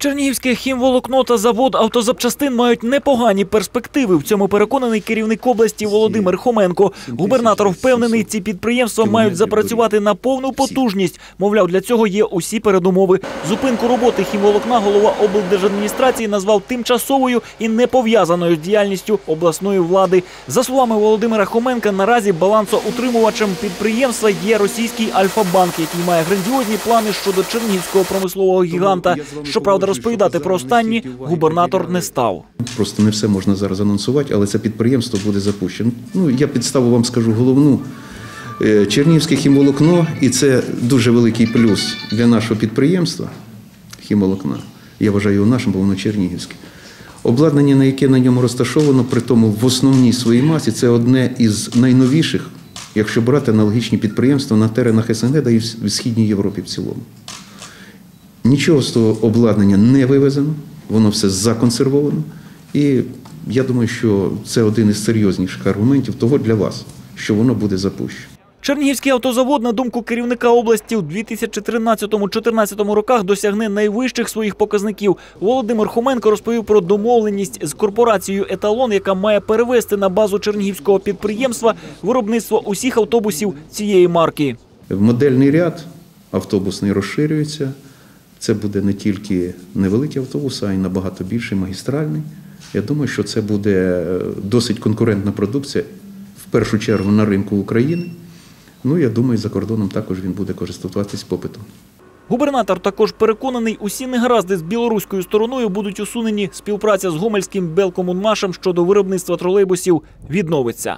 Чернігівське хімволокно та завод автозапчастин мають непогані перспективи. В цьому переконаний керівник області Володимир Хоменко. Губернатор впевнений, ці підприємства мають запрацювати на повну потужність. Мовляв, для цього є усі передумови. Зупинку роботи хімволокна голова облдержадміністрації назвав тимчасовою і не пов'язаною з діяльністю обласної влади. За словами Володимира Хоменка, наразі балансоутримувачем підприємства є російський Альфа-банк, який має грандіозні плани щодо чернігівського промислового гіганта. Щоправда, розповідати про останні губернатор не став. Просто не все можна зараз анонсувати, але це підприємство буде запущено. Ну, я підставу вам скажу головну. Е, Чернігівське хімволокно, і це дуже великий плюс для нашого підприємства хімволокна. Я вважаю його нашим, бо воно чернігівське. Обладнання, на яке на ньому розташовано, при тому в основній своїй масі, це одне із найновіших, якщо брати аналогічні підприємства на теренах СНГ та і в Східній Європі в цілому. Нічого з того обладнання не вивезено, воно все законсервовано. І я думаю, що це один із серйозніших аргументів того для вас, що воно буде запущено. Чернігівський автозавод, на думку керівника області, у 2013-2014 роках досягне найвищих своїх показників. Володимир Хоменко розповів про домовленість з корпорацією Еталон, яка має перевести на базу чернігівського підприємства виробництво усіх автобусів цієї марки. Модельний ряд автобусний розширюється. Це буде не тільки невеликі автобуси, а й набагато більший магістральний. Я думаю, що це буде е, досить конкурентна продукція, в першу чергу на ринку України. Ну, я думаю, за кордоном також він буде користуватись попитом. Губернатор також переконаний, усі негаразди з білоруською стороною будуть усунені. Співпраця з гомельським Белкомунмашем щодо виробництва тролейбусів відновиться.